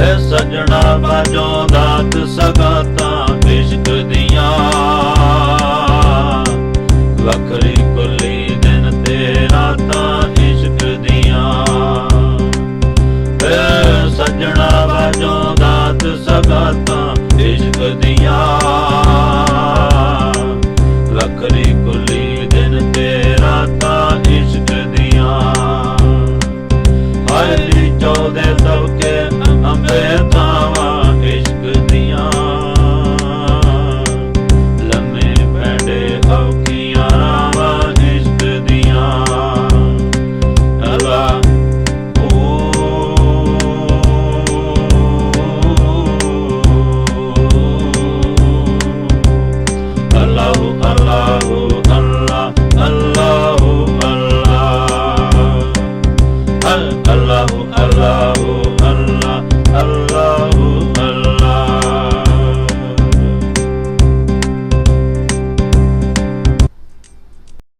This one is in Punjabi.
ਵੇ ਸਜਣਾ ਬਾਜੋ ਦਾਤ ਸਗਾਤਾਂ ਇਸ਼ਕ ਦੀਆਂ।